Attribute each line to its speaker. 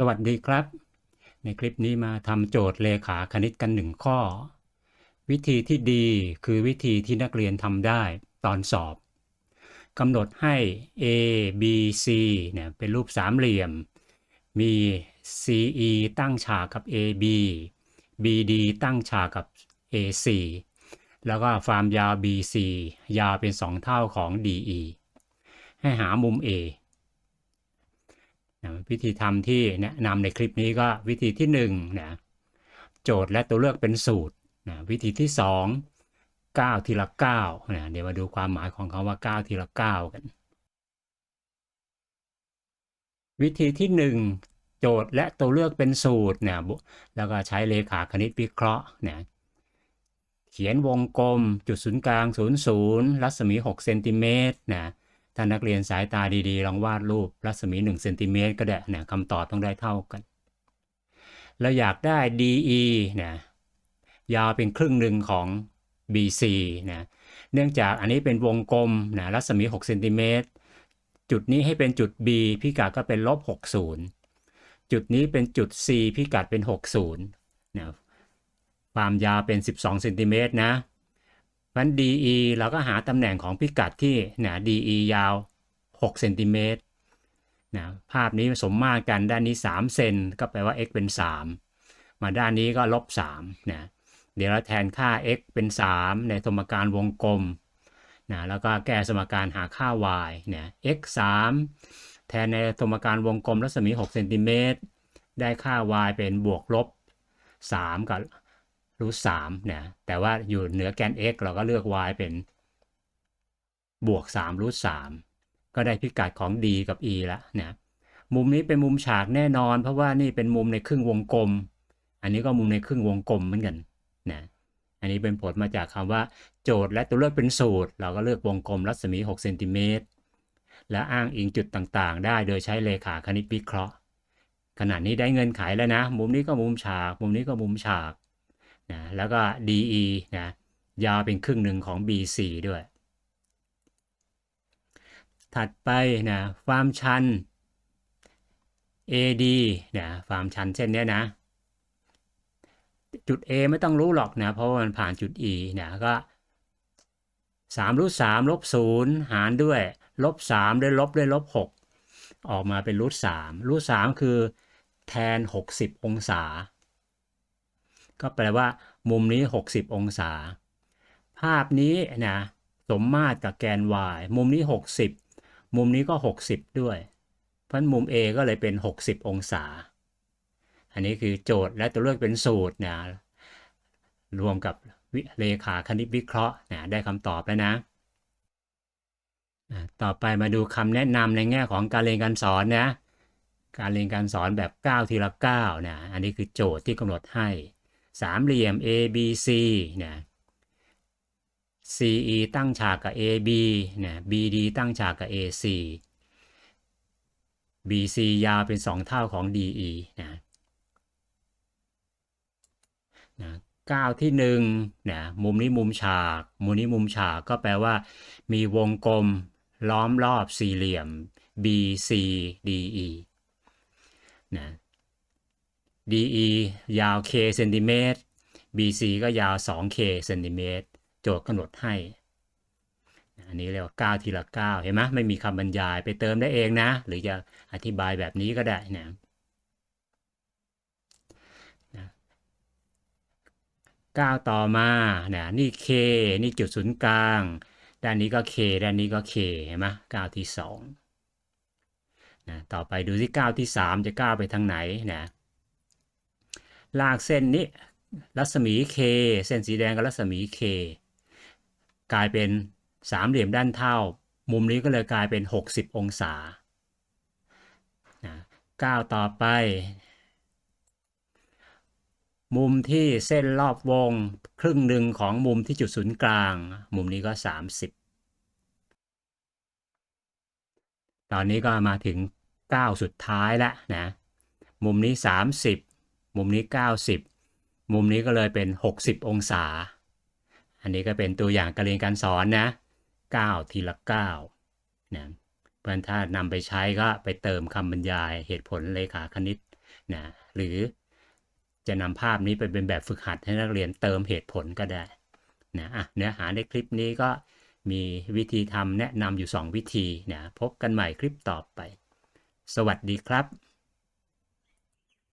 Speaker 1: สวัสดีครับ ในคลิปนี้มาทำโจทย์เลขาคณิตกันหนึ่งข้อ วิธีที่ดีคือวิธีที่นักเรียนทำได้ตอนสอบกำหนดให้ A B C เนี่ยเป็นรูปสามเหลี่ยม มี CE ตั้งฉากกับ AB BD ตั้งฉากกับ AC แล้วก็ความยาว BC ยาวเป็น 2 เท่าของ DE ให้หามุม A วิธีทำที่แนะนำในคลิปนี้ก็วิธีที่1นะโจทย์และตัวเลือกเป็นสูตรนะวิธีที่ 2 9 ทีละ9นะเดี๋ยวมาดูความหมายของคาว่า 9 ทีละ 9 กัน วิธีที่ 1 โจทย์และตัวเลือกเป็นสูตรนะแล้วก็ใช้เลขาคณิตวิเคราะห์นะเขียนวงกลมจุดศูนย์กลาง 00 รัศมี 6 เซนติเมตรนะ ถ้านักเรียนสายตาดีๆ ลองวาดรูปรัศมี1เซนติเมตรก็ได้นะคำตอบต้องได้เท่ากันเราอยากได้ DE นะยาวเป็นครึ่งหนึ่งของ BC นะเนื่องจากอันนี้เป็นวงกลมนะรัศมี6เซนติเมตรจุดนี้ให้เป็นจุด B พิกัดก็เป็นลบ60 จุดนี้เป็นจุด C พิกัดเป็น 60นะความยาวเป็น 12เซนติเมตรนะ มัน DE เราก็หาตำแหน่งของพิกัดที่นะ DE ยาว6เซนติเมตรนะภาพนี้สมมาตรกันด้านนี้ 3 เซนก็แปลว่า x เป็น 3 มาด้านนี้ก็ลบ3นะเดี๋ยวเราแทนค่า x เป็น 3 ในสมการวงกลมนะแล้วก็แก้สมการหาค่า y เนี่ย x 3แทนในสมการวงกลมรัศมี 6 เซนติเมตรได้ค่า y เป็นบวกลบ 3 กับ รูทสามเนี่ยแต่ว่าอยู่เหนือแกน x เราก็เลือก y เป็น บวก3รูทสามก็ได้พิกัดของ d กับ e แล้วเนี่ยมุมนี้เป็นมุมฉากแน่นอน เพราะว่านี่เป็นมุมในครึ่งวงกลม อันนี้ก็มุมในครึ่งวงกลมเหมือนกันนะอันนี้เป็นผลมาจากคำว่า โจทย์และตัวเลือกเป็นสูตร เราก็เลือกวงกลมรัศมี6เซนติเมตรและอ้างอิงจุดต่างๆ ได้โดยใช้เลขาคณิตวิเคราะห์ขนาดนี้ได้เงินขายแล้วนะ มุมนี้ก็มุมฉาก มุมนี้ก็มุมฉาก นะแล้วก็ DE นะยาวเป็นครึ่งหนึ่งของ BC ด้วย ถัดไปนะความชัน AD นะความชันเช่นนี้นะ จุด A ไม่ต้องรู้หรอกนะเพราะว่ามันผ่านจุด E นะก็3รูท3ลบ0หารด้วยลบ3ด้วยลบด้วยลบ6ออกมาเป็นรูท3รูท3คือแทน 60 องศา ก็แปลว่า มุมนี้ 60 องศา ภาพนี้นะสมมาตรกับแกน y มุมนี้ 60 มุมนี้ก็ 60 ด้วย เพราะมุม A ก็เลยเป็น 60 องศา อันนี้คือโจทย์และตัวเลือกเป็นสูตรนะรวมกับเลขาคณิตวิเคราะห์นะได้คำตอบแล้วนะต่อไปมาดูคำแนะนำในแง่ของการเรียนการสอนนะ การเรียนการสอนแบบ 9 ทีละ9นะ อันนี้คือโจทย์ที่กำหนดให้ สามเหลี่ยม ABC เนี่ย CE ตั้งฉากกับ AB เนี่ย BD ตั้งฉากกับ AC BC ยาวเป็น 2 เท่าของ DE นะนะก้าวที่1นะมุมนี้มุมฉาก มุมนี้มุมฉากก็แปลว่า มีวงกลมล้อมรอบสี่เหลี่ยม BCDE นะ DE ยาว k เซนติเมตร BC ก็ยาว 2k เซนติเมตร โจทย์กำหนดให้ อันนี้เรียกว่า9ทีละ 9 เห็นไหมไม่มีคำบรรยายไปเติมได้เองนะ หรือจะอธิบายแบบนี้ก็ได้นะก้าวต่อมานะนี่ k นี่จุดศูนย์กลาง ด้านนี้ก็ k ด้านนี้ก็ k เห็นไหมก้าวที่2นะต่อไปดูที่ก้าวที่ 3 จะก้าวไปทางไหนนะ ลากเส้นนี้ รัศมี K เส้นสีแดงกับรัศมี K กลายเป็นสามเหลี่ยมด้านเท่า มุมนี้ก็เลยกลายเป็น 60 องศาก้าวต่อไป มุมที่เส้นรอบวงครึ่งหนึ่งของมุมที่จุดศูนย์กลาง มุมนี้ก็ 30 ตอนนี้ก็มาถึงก้าวสุดท้ายแล้วนะ มุมนี้ 30 มุมนี้ 90 มุมนี้ก็เลยเป็น 60 องศา อันนี้ก็เป็นตัวอย่างการเรียนการสอนนะ 9 ทีละ9นะเพื่อนถ้านำไปใช้ก็ไปเติมคำบรรยายเหตุผลเลขาคณิตนะหรือจะนำภาพนี้ไปเป็นแบบฝึกหัดให้นักเรียนเติมเหตุผลก็ได้นะอะเนื้อหาในคลิปนี้ก็มีวิธีทำแนะนำอยู่ 2 วิธีนะพบกันใหม่คลิปต่อไป สวัสดีครับ